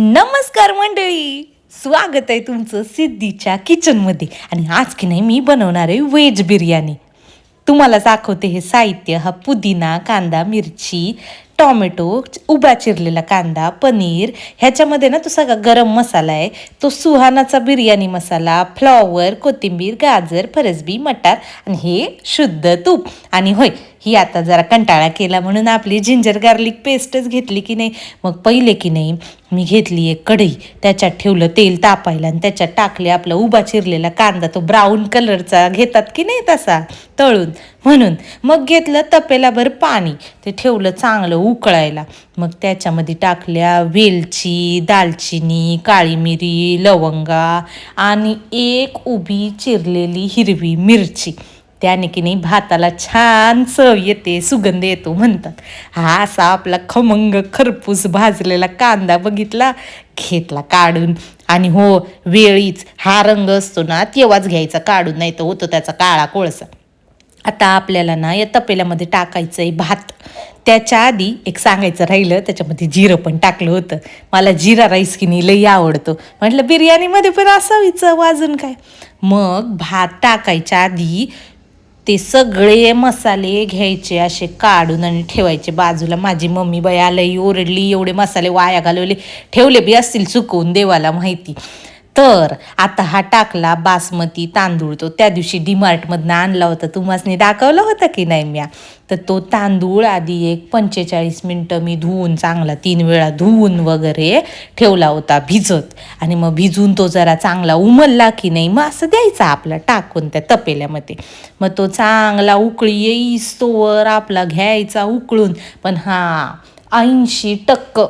नमस्कार मंडळी. स्वागत आहे तुमचं सिद्धीच्या किचनमध्ये. आणि आज की नाही मी बनवणार आहे व्हेज बिर्याणी. तुम्हाला दाखवते हे साहित्य हा पुदिना कांदा मिरची टॉमॅटो उभा चिरलेला कांदा पनीर. ह्याच्यामध्ये ना तो सगळा गरम मसाला आहे. तो सुहानाचा बिर्याणी मसाला फ्लॉवर कोथिंबीर गाजर फरसबी मटार आणि हे शुद्ध तूप. आणि होय ही आता जरा कंटाळा केला म्हणून आपली जिंजर गार्लिक पेस्टच घेतली की नाही मग पहिले की नाही मी घेतली एक कढई त्याच्यात ठेवलं तेल तापायला आणि त्याच्यात टाकले आपला उभा चिरलेला कांदा तो ब्राऊन कलरचा घेतात की नाही तसा तळून. म्हणून मग घेतलं तपेलाभर पाणी ते ठेवलं चांगलं उकळायला. मग त्याच्यामध्ये टाकल्या वेलची दालचिनी काळी मिरी लवंगा आणि एक उभी चिरलेली हिरवी मिरची. त्याने की नाही भाताला छान चव येते सुगंध येतो म्हणतात. हा असा आपला खमंग खरपूस भाजलेला कांदा बघितला? घेतला काढून. आणि हो वेळीच हा रंग असतो ना तेव्हाच घ्यायचा काढून नाही तर होतो त्याचा काळा कोळसा. आता आपल्याला ना या तपेल्यामध्ये टाकायचं आहे भात. त्याच्या आधी एक सांगायचं राहिलं त्याच्यामध्ये जिरं पण टाकलं होतं. मला जिरा राईस की नाही लई आवडतो. म्हटलं बिर्याणीमध्ये पण असावी चव अजून काय? मग भात टाकायच्या आधी ते सगळे मसाले घ्यायचे असे काढून आणि ठेवायचे बाजूला. माझी मम्मी बाई आलंय ओरडली एवढे मसाले वाया घालवले. ठेवले बी असतील चुकवून देवाला माहिती. तर आता हा टाकला बासमती तांदूळ. तो त्या दिवशी डीमार्टमधनं आणला होता. तुम्हासनी दाखवलं होतं की नाही म्या? तर तो तांदूळ आधी एक पंचेचाळीस मिनटं मी धुवून चांगला तीन वेळा धुवून वगैरे ठेवला होता भिजत. आणि मग भिजून तो जरा चांगला उमलला की नाही मग असं द्यायचा आपला टाकून त्या तपेल्यामध्ये. मग तो चांगला उकळी येईस तोवर आपला घ्यायचा उकळून. पण हां ऐंशी टक्क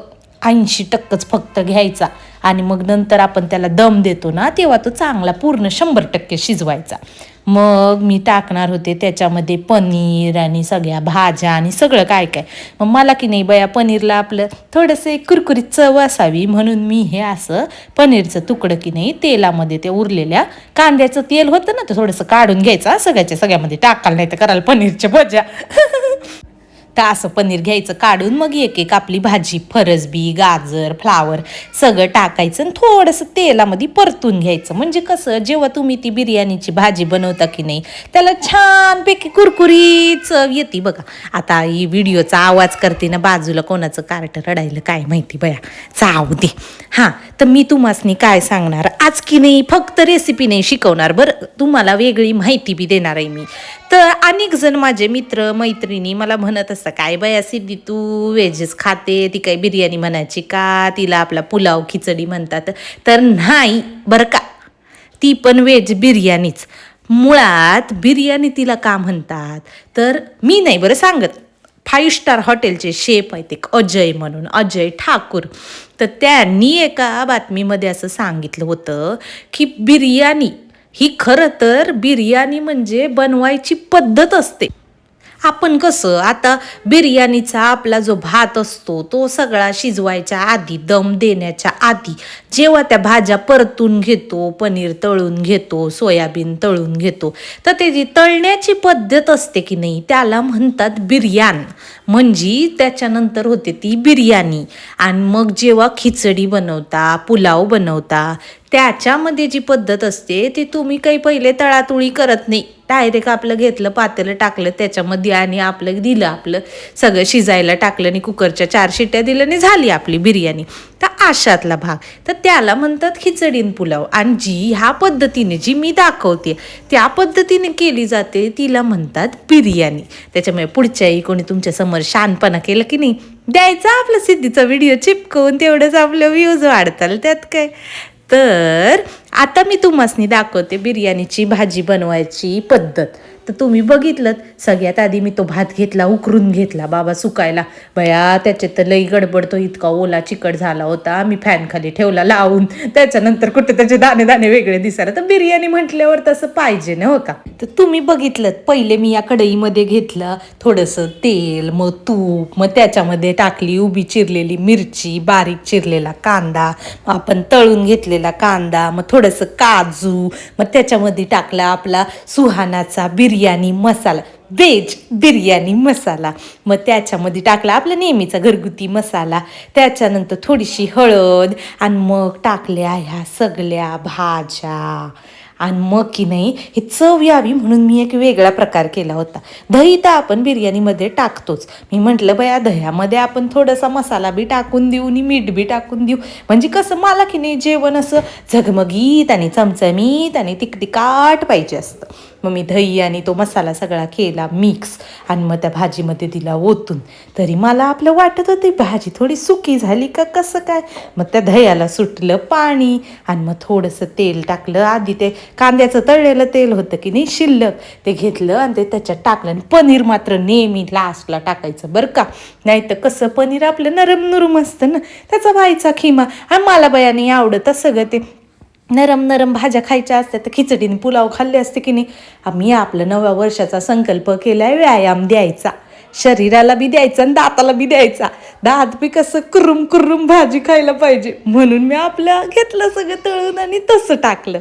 ऐंशी टक्कच फक्त घ्यायचा. आणि मग नंतर आपण त्याला दम देतो ना तेव्हा तो चांगला पूर्ण शंभर टक्के शिजवायचा. मग मी टाकणार होते त्याच्यामध्ये पनीर आणि सगळ्या भाज्या आणि सगळं काय काय. मग मला की नाही बया पनीरला आपलं थोडंसं एक कुरकुरीत चव असावी म्हणून मी हे असं पनीरचं तुकडं की नाही तेलामध्ये ते उरलेल्या कांद्याचं तेल होतं ना ते थोडंसं काढून घ्यायचं सगळ्याच्या सगळ्यामध्ये टाकाल नाही तर कराल पनीरच्या भज्या. तर असं पनीर घ्यायचं काढून मग एक एक आपली भाजी फरसबी गाजर फ्लावर सगळं टाकायचं आणि थोडंसं तेलामध्ये परतून घ्यायचं. म्हणजे कसं जेव्हा तुम्ही ती बिर्याणीची भाजी बनवता की नाही त्याला छानपैकी कुरकुरी चव येते बघा. आता ही व्हिडिओचा आवाज करते ना बाजूला कोणाचं कार्ट रडायला काय माहिती बया. चाव दे. हां तर मी तुम्हासनी काय सांगणार? आज की नाही फक्त रेसिपी नाही शिकवणार. बरं तुम्हाला वेगळी माहिती बी देणार आहे मी. तर अनेक जण माझे मित्र मैत्रिणी मला म्हणत असतात काय बाया सिद्धी तू व्हेजच खाते ती काही बिर्याणी म्हणायची का? तिला आपला पुलाव खिचडी म्हणतात. तर नाही बरं का. ती पण व्हेज बिर्याणीच. मुळात बिर्याणी तिला का म्हणतात? तर मी नाही बरं सांगत. फाईव्ह स्टार हॉटेलचे शेफ आहेत एक अजय म्हणून अजय ठाकूर. तर त्यांनी एका बातमीमध्ये असं सांगितलं होतं की बिर्याणी ही खरं तर बिर्याणी म्हणजे बनवायची पद्धत असते. आपण कसं आता बिर्याणीचा आपला जो भात असतो तो सगळा शिजवायच्या आधी दम देण्याच्या आधी जेव्हा त्या भाज्या परतून घेतो पनीर तळून घेतो सोयाबीन तळून घेतो तर त्याची तळण्याची पद्धत असते की नाही त्याला म्हणतात बिर्याण. म्हणजे त्याच्यानंतर होते ती बिर्याणी. आणि मग जेव्हा खिचडी बनवता पुलाव बनवता त्याच्यामध्ये जी पद्धत असते ती तुम्ही काही पहिले तळातुळी करत नाही. डायरेक्ट आपलं घेतलं पातेलं टाकलं त्याच्यामध्ये आणि आपलं दिलं आपलं सगळं शिजायला टाकलं आणि कुकरच्या चार शिट्ट्या दिलं आणि झाली आपली बिर्याणी. तर आशातला भाग. तर त्याला म्हणतात खिचडीन पुलाव. आणि जी ह्या पद्धतीने जी मी दाखवते त्या पद्धतीने केली जाते तिला म्हणतात बिर्याणी. त्याच्यामुळे पुढच्याही कोणी तुमच्यासमोर शानपणा केलं की नाही द्यायचा आपलं सिद्धीचा व्हिडिओ चिपकवून तेवढंच आपलं व्ह्यूज वाढताल त्यात काय? तर आता मी तुम्हासनी दाखवते बिर्याणीची भाजी बनवायची पद्धत. तर तुम्ही बघितलं सगळ्यात आधी मी तो भात घेतला उकरून घेतला बाबा सुकायला. बया त्याच्यात तर लई गडबड तो इतका ओला चिकट झाला होता. मी फॅनखाली ठेवला लावून. त्याच्यानंतर कुठे त्याचे दाणे दाणे वेगळे दिसायला. तर बिर्याणी म्हटल्यावर तसं पाहिजे ना हो का? तर तुम्ही बघितलं पहिले मी या कढईमध्ये घेतलं थोडंसं तेल मग तूप मग त्याच्यामध्ये टाकली उभी चिरलेली मिरची बारीक चिरलेला कांदा मग आपण तळून घेतलेला कांदा मग थोडंसं काजू मग त्याच्यामध्ये टाकला आपला सुहानाचा बिर्याणी. मसाला व्हेज बिर्याणी मसाला. मग त्याच्यामध्ये टाकला आपला नेहमीचा घरगुती मसाला. त्याच्यानंतर थोडीशी हळद आणि मग टाकल्या ह्या सगळ्या भाज्या. आणि मग की नाही हे चव यावी म्हणून मी एक वेगळा प्रकार केला होता. दही तर आपण बिर्याणीमध्ये टाकतोच. मी म्हटलं बया दह्यामध्ये आपण थोडासा मसाला बी टाकून देऊ आणि मीठ बी टाकून देऊ. म्हणजे कसं मला की नाही जेवण असं झगमगीत आणि चमचमीत आणि तिकटिकाट पाहिजे असतं. मग मी दही आणि तो मसाला सगळा केला मिक्स आणि मग त्या भाजीमध्ये दिला ओतून. तरी मला आपलं वाटत होती भाजी थोडी सुकी झाली का कसं काय? मग त्या दह्याला सुटलं पाणी आणि मग थोडंसं तेल टाकलं. आधी ते कांद्याचं तळलेलं तेल होतं की नाही शिल्लक. ते घेतलं आणि ते त्याच्यात टाकलं. आणि पनीर मात्र नेहमी लास्टला टाकायचं बरं का. नाही तर कसं पनीर आपलं नरम नरम असतं ना त्याचा व्हायचा खिमा. आणि मला बयाने आवडत सगळं ते नरम नरम भाज्या खायच्या असतात तर खिचडीने पुलाव खाल्ले असते की नाही? आम्ही आपला नव्या वर्षाचा संकल्प केलाय व्यायाम द्यायचा. शरीराला बी द्यायचा आणि दाताला बी द्यायचा. दात बी कसं कुरुम कुरुम भाजी खायला पाहिजे. म्हणून मी आपलं घेतलं सगळं तळून आणि तसं टाकलं.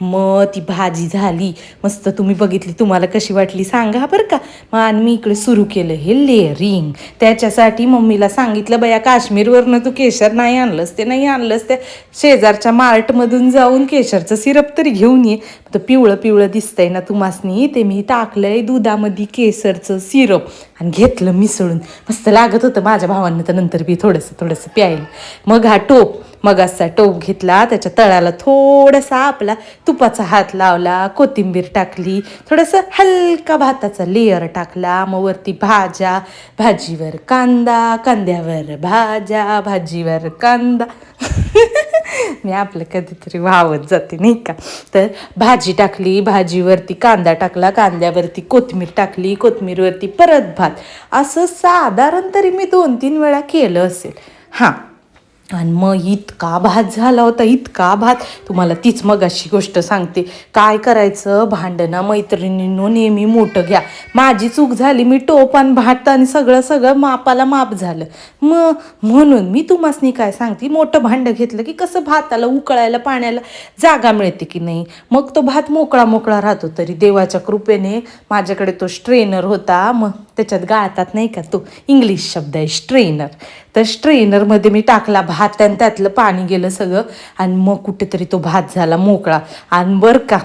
मग ती भाजी झाली. मस्त तुम्ही बघितली तुम्हाला कशी वाटली सांगा बरं का. मग आणि मी इकडे सुरू केलं हे लेअरिंग त्याच्यासाठी मम्मीला सांगितलं बया काश्मीरवरनं तू केशर नाही आणलंस ते नाही आणलंस त्या शेजारच्या मार्टमधून जाऊन केशरचं सिरप तरी घेऊन ये. तर पिवळं पिवळं दिसतंय ना तुम्हासनी ते मी टाकलंय दुधामध्ये केसरचं सिरप आणि घेतलं मिसळून. मस्त लागत होतं माझ्या भावांना तर नंतर बी थोडंसं थोडंसं प्यायला. मग हा टोप मग असा टोप घेतला त्याच्या तळाला थोडासा आपला तुपाचा हात लावला कोथिंबीर टाकली थोडंसं हलका भाताचा लेयर टाकला मग वरती भाज्या भाजीवर कांदा कांद्यावर भाज्या भाजीवर कांदा. मी आपलं कधीतरी वाहवत जाते नाही का? तर भाजी टाकली भाजीवरती कांदा टाकला कांद्यावरती कोथिंबीर टाकली कोथमीरवरती परत भात. असं साधारण तरी मी दोन तीन वेळा केलं असेल. हां. आणि मग इतका भात झाला होता इतका भात. तुम्हाला तीच मगाशी गोष्ट सांगते. काय करायचं? भांडणं मैत्रिणींनो नेहमी मोठं घ्या. माझी चूक झाली मी टोप आणि भात आणि सगळं सगळं मापाला माप झालं. मग म्हणून मी तुम्हासनी काय सांगते? मोठं भांडं घेतलं की कसं भाताला उकळायला पाण्याला जागा मिळते की नाही? मग तो भात मोकळा मोकळा राहतो तरी देवाच्या कृपेने माझ्याकडे तो स्ट्रेनर होता. मग त्याच्यात गाळतात नाही का तो? इंग्लिश शब्द आहे स्ट्रेनर तर स्ट्रेनरमध्ये मी टाकला भात आणि त्यातलं पाणी गेलं सगळं. आणि मग कुठेतरी तो भात झाला मोकळा. आणि बरं का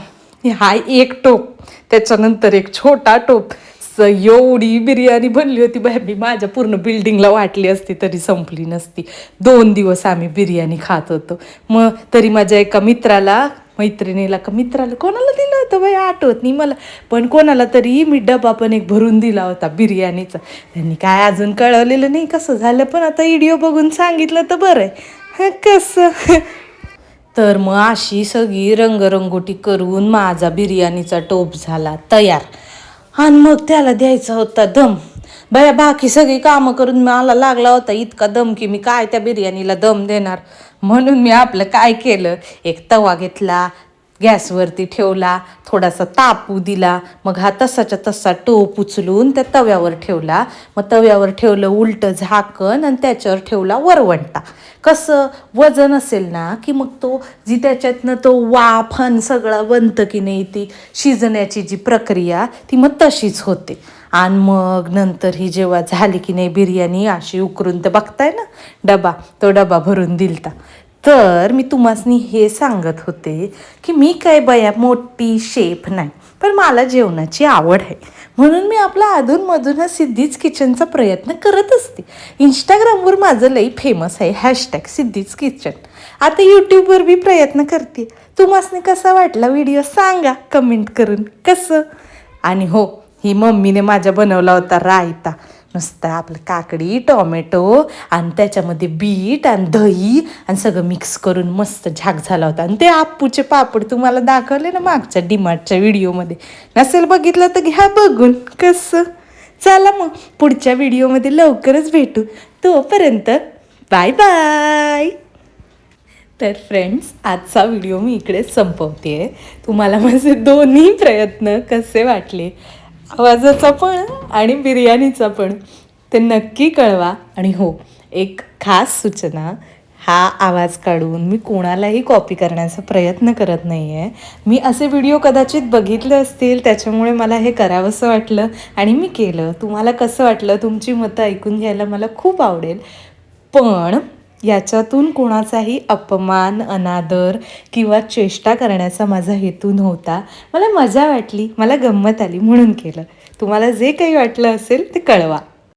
हा एक टोप. त्याच्यानंतर एक छोटा टोप. स एवढी बिर्याणी बनली होती बाय मी माझ्या पूर्ण बिल्डिंगला वाटली असती तरी संपली नसती. दोन दिवस आम्ही बिर्याणी खात होतो. मग तरी माझ्या एका मित्राला मैत्रिणीला का मित्राला कोणाला दिलं होतं बाई? आठवत नाही मला. पण कोणाला तरी मी डबा पण एक भरून दिला होता बिर्याणीचा. त्यांनी काय अजून कळवलेलं नाही कसं झालं पण आता व्हिडिओ बघून सांगितलं तर बरं आहे. कसं? तर मग अशी सगळी रंगरंगोटी करून माझा बिर्याणीचा टोप झाला तयार. आणि मग त्याला द्यायचा होता दम. बया बाकी सगळी कामं करून मला लागला होता इतका दम की मी काय त्या बिर्याणीला दम देणार? म्हणून मी आपलं काय केलं? एक तवा घेतला गॅसवरती ठेवला थोडासा तापू दिला. मग हा तसाच्या तसा टोप उचलून त्या तव्यावर ठेवला. मग तव्यावर ठेवलं उलटं झाकण आणि त्याच्यावर ठेवला वरवंटा. कसं? वजन असेल ना की मग तो जी त्याच्यातनं तो वाफ आणि सगळं बनतं की नाही ती शिजण्याची जी प्रक्रिया ती मग तशीच होते. आणि मग नंतर ही जेव्हा झाली की नाही बिर्याणी अशी उकरून तर बघताय ना डबा तो डबा भरून दिलता. तर मी तुम्हासनी हे सांगत होते की मी काय बया मोठी शेफ नाही पण मला जेवणाची आवड आहे. म्हणून मी आपला अधूनमधून हा सिद्धीच किचनचा प्रयत्न करत असते. इंस्टाग्रामवर माझं लई फेमस आहे हॅशटॅग सिद्धीच किचन. आता यूट्यूबवर बी प्रयत्न करते. तुम्हासनी कसा वाटला व्हिडिओ सांगा कमेंट करून. कसं? आणि हो ही मम्मीने माझ्या बनवला होता रायता. नुसतं आपलं काकडी टोमॅटो आणि त्याच्यामध्ये बीट आणि दही आणि सगळं मिक्स करून मस्त झाक झाला होता. आणि ते आप्पूचे पापड तुम्हाला दाखवले ना मागच्या डिमार्टच्या व्हिडिओमध्ये. नसेल बघितलं तर घ्या बघून कसं. चला मग पुढच्या व्हिडिओमध्ये लवकरच भेटू. तोपर्यंत बाय बाय. तर फ्रेंड्स आजचा व्हिडिओ मी इकडे संपवते आहे तुम्हाला माझे दोन्ही प्रयत्न कसे वाटले? आवाजाचा पण आणि बिर्याणीचा पण. ते नक्की कळवा. आणि हो एक खास सूचना हा आवाज काढून मी कोणालाही कॉपी करण्याचा प्रयत्न करत नाही आहे मी असे व्हिडिओ कदाचित बघितले असतील त्याच्यामुळे मला हे करावंसं वाटलं आणि मी केलं. तुम्हाला कसं वाटलं? तुमची मतं ऐकून घ्यायला मला खूप आवडेल. पण याच्यातून कोणाचाही अपमान अनादर किंवा चेष्टा करण्याचा माझा हेतू नव्हता. मला मजा वाटली मला गंमत आली म्हणून केलं. तुम्हाला जे काही वाटलं असेल ते कळवा.